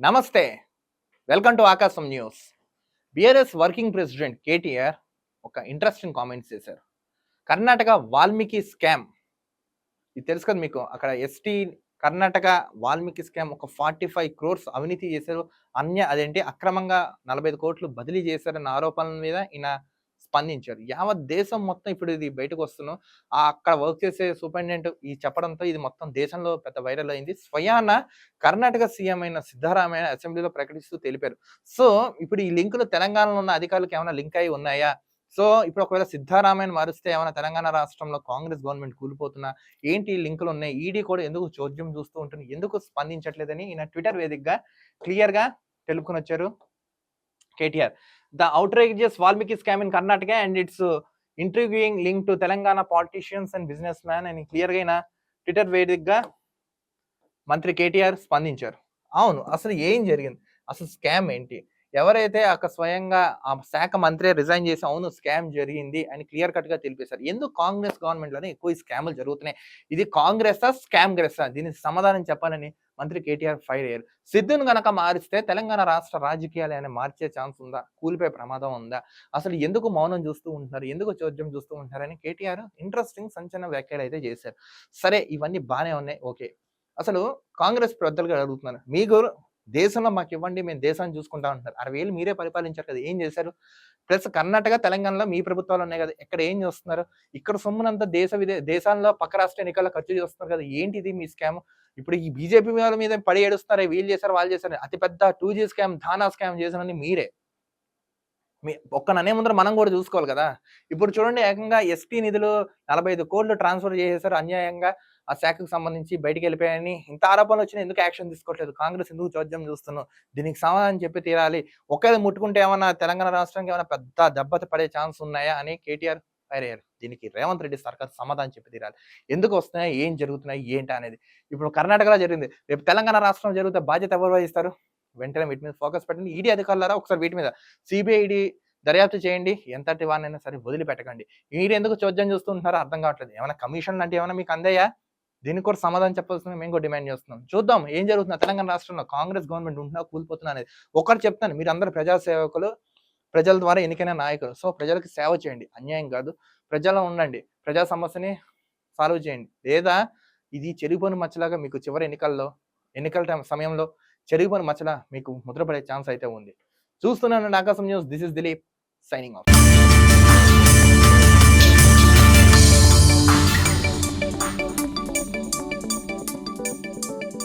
నమస్తే. Welcome to Aakasam news BRS working president KTR ఒక interesting comments చేశారు. Karnataka Valmiki scam ఇది తెలుసు కదా మీకు? అక్కడ ఎస్టీ కర్ణాటక వాల్మీకి స్కామ్ ఒక ఫార్టీ ఫైవ్ క్రోర్స్ అవినీతి చేశారు. అన్య అదేంటి అక్రమంగా నలభై కోట్లు బదిలీ చేశారన్న ఆరోపణల మీద ఈయన స్పందించారు. యావత్ దేశం మొత్తం ఇప్పుడు ఇది బయటకు వస్తున్నాం అక్కడ వర్క్ చేసే సూపరింటెండెంట్ ఈ చెప్పడంతో ఇది మొత్తం దేశంలో పెద్ద వైరల్ అయింది. స్వయాన కర్ణాటక సీఎం అయిన సిద్ధరామయ్య అసెంబ్లీలో ప్రకటిస్తూ తెలిపారు. సో ఇప్పుడు ఈ లింకులు తెలంగాణలో ఉన్న అధికారులకు ఏమైనా లింక్ అయి ఉన్నాయా? సో ఇప్పుడు ఒకవేళ సిద్ధారామయ్యను మారిస్తే ఏమైనా తెలంగాణ రాష్ట్రంలో కాంగ్రెస్ గవర్నమెంట్ కూలిపోతున్నా? ఏంటి ఈ లింకులు ఉన్నాయి? ఈడీ కూడా ఎందుకు చోద్యం చూస్తూ ఉంటుంది? ఎందుకు స్పందించట్లేదని ఈయన ట్విట్టర్ వేదికగా క్లియర్గా తెలుపుకుని తెలుపుకొని వచ్చారు KTR. The outrageous Valmiki scam in Karnataka and it's interviewing link to Telangana politicians and business man అని క్లియర్గా ఈయన ట్విట్టర్ వేదికగా మంత్రి కేటీఆర్ స్పందించారు. అవును అసలు ఏం జరిగింది? అసలు స్కామ్ ఏంటి? ఎవరైతే అక్కడ స్వయంగా ఆ శాఖ మంత్రి రిజైన్ చేసి అవును స్కామ్ జరిగింది అని క్లియర్ కట్గా తెలిపేశారు. ఎందుకు కాంగ్రెస్ గవర్నమెంట్లోనే ఎక్కువ స్కాములు జరుగుతున్నాయి? ఇది కాంగ్రెస్ స్కామ్ గ్రెస్ దీనికి సమాధానం చెప్పాలని మంత్రి కేటీఆర్ ఫైర్ అయ్యారు. సిద్ధును గనక మారిస్తే తెలంగాణ రాష్ట్ర రాజకీయాలు ఏమైనా మార్చే ఛాన్స్ ఉందా? కూలిపోయే ప్రమాదం ఉందా? అసలు ఎందుకు మౌనం చూస్తూ ఉంటున్నారు? ఎందుకు చోద్యం చూస్తూ ఉంటున్నారని కేటీఆర్ ఇంట్రెస్టింగ్ సంచలన వ్యాఖ్యలు అయితే చేశారు. సరే ఇవన్నీ బాగానే ఉన్నాయి. ఓకే. అసలు కాంగ్రెస్ పెద్దలుగా అడుగుతున్నారు. మీకు దేశంలో మాకు ఇవ్వండి మేము దేశాన్ని చూసుకుంటా ఉంటారు అరవై ఏళ్ళు మీరే పరిపాలించారు కదా ఏం చేశారు? ప్లస్ కర్ణాటక తెలంగాణలో మీ ప్రభుత్వాలు ఉన్నాయి కదా ఇక్కడ ఏం చేస్తున్నారు? ఇక్కడ సొమ్మునంతా దేశ విదే దేశాల్లో పక్క రాష్ట్ర ఎన్నికల్లో ఖర్చు చేస్తున్నారు కదా ఏంటిది మీ స్కామ్ ఇప్పుడు ఈ బీజేపీ వాళ్ళ మీద పడి ఏడుస్తున్నారు వీళ్ళు చేశారు వాళ్ళు చేశారు అతిపెద్ద టూ జీ స్కామ్ ధానా స్కామ్ చేసినని మీరే. మీ ఒక్క ననే ముందర మనం కూడా చూసుకోవాలి కదా. ఇప్పుడు చూడండి ఏకంగా ఎస్పీ నిధులు నలభై ఐదు కోట్లు ట్రాన్స్ఫర్ చేసేసారు. అన్యాయంగా ఆ శాఖకు సంబంధించి బయటికి వెళ్ళిపోయాయని ఇంత ఆరోపణలు వచ్చినా ఎందుకు యాక్షన్ తీసుకోవట్లేదు? కాంగ్రెస్ ఎందుకు చోద్యం చూస్తున్నాం? దీనికి సమాధానం చెప్పి తీరాలి. ఒకేది ముట్టుకుంటే ఏమన్నా తెలంగాణ రాష్ట్రానికి ఏమైనా పెద్ద దెబ్బత పడే ఛాన్స్ ఉన్నాయా అని కేటీఆర్ ఫైర్ అయ్యారు దీనికి రేవంత్ రెడ్డి సర్కార్ సమాధానం చెప్పి తీరాలి. ఎందుకు వస్తున్నాయి? ఏం జరుగుతున్నాయి? ఏంటి అనేది. ఇప్పుడు కర్ణాటకలో జరిగింది. రేపు తెలంగాణ రాష్ట్రం జరిగితే బాధ్యత ఎవరు వహిస్తారు? వెంటనే వీటి మీద ఫోకస్ పెట్టండి. ఈడీ అధికారులారా ఒకసారి వీటి మీద. సిబిఐడి దర్యాప్తు చేయండి. ఎంతటి వాడినైనా సరే వదిలిపెట్టకండి. మీరు ఎందుకు చోద్యం చూస్తుంటున్నారో అర్థం కావట్లేదు. ఏమైనా కమిషన్ అంటే ఏమైనా మీకు అందాయా? దీనికి కూడా సమాధానం చెప్పాల్సిన మేము కూడా డిమాండ్ చేస్తున్నాం. చూద్దాం ఏం జరుగుతుందో? తెలంగాణ రాష్ట్రంలో కాంగ్రెస్ గవర్నమెంట్ ఉంటున్నా కూలిపోతున్నా అనేది. ఒకటి చెప్తాను మీరు అందరు ప్రజాసేవకులు ప్రజల ద్వారా ఎన్నికైన నాయకులు. సో ప్రజలకు సేవ చేయండి. అన్యాయం కాదు. ప్రజల్లో ఉండండి. ప్రజా సమస్యని సాల్వ్ చేయండి. లేదా ఇది చెరిగిపోయిన మచ్చలాగా మీకు చివరి ఎన్నికల్లో ఎన్నికల టైం సమయంలో చెరిగిపోయిన మచ్చలా మీకు ముద్రపడే ఛాన్స్ అయితే ఉంది. చూస్తున్నాను Aakasam news. This is Dilip signing off.